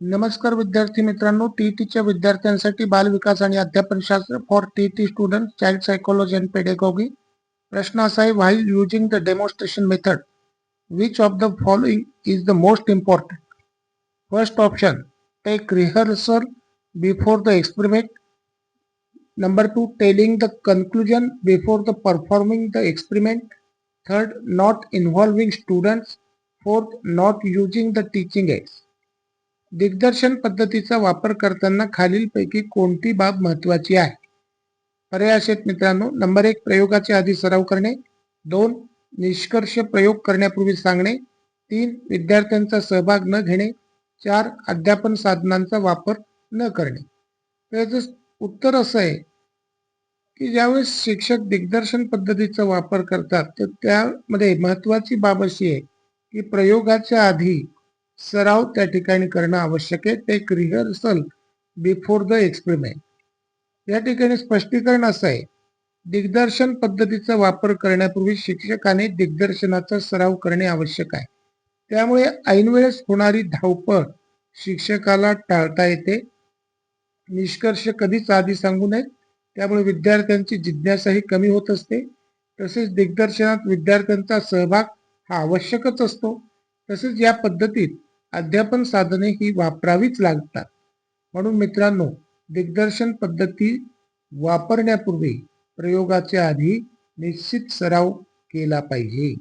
नमस्कार विद्यार्थी मित्रांनो टीईटीच्या विद्यार्थ्यांसाठी बालविकास आणि अध्यापन शास्त्र for TET student child psychology and pedagogy प्रश्न असा आहे while using the demonstration method which of the following is the most important first option take rehearsal before the experiment number two telling the conclusion before the performing the experiment third not involving students fourth not using the teaching aids दिग्दर्शन पद्धतीचा वापर करताना खालीलपैकी कोणती बाब महत्वाची आहे? पर्याय आहेत मित्रांनो नंबर एक प्रयोगाच्या आधी सराव करणे. दोन निष्कर्ष प्रयोग करण्यापूर्वी सांगणे. तीन विद्यार्थ्यांचा सहभाग न घेणे. चार अध्यापन साधनांचा वापर न करणे. तर याचं उत्तर असं आहे की ज्यावेळेस शिक्षक दिग्दर्शन पद्धतीचा वापर करतात तर त्यामध्ये महत्वाची बाब अशी आहे की प्रयोगाच्या आधी सराव त्या ठिकाणी करणं आवश्यक आहे. Take rehearsal before the experiment या ठिकाणी स्पष्टीकरण असं आहे. दिग्दर्शन पद्धतीचा वापर करण्यापूर्वी शिक्षकाने दिग्दर्शनाचा सराव करणे आवश्यक आहे. त्यामुळे ऐनवेळेस होणारी धावपळ शिक्षकाला टाळता येते. निष्कर्ष कधीच आधी सांगू नयेत त्यामुळे विद्यार्थ्यांची जिज्ञासाही कमी होत असते. तसेच दिग्दर्शनात विद्यार्थ्यांचा सहभाग हा आवश्यकच असतो. तसेच या पद्धतीत अध्यापन साधने ही वापरावीच लागतात. म्हणून मित्रांनो दिग्दर्शन पद्धती वापरण्यापूर्वी प्रयोगाच्या आधी निश्चित सराव केला पाहिजे.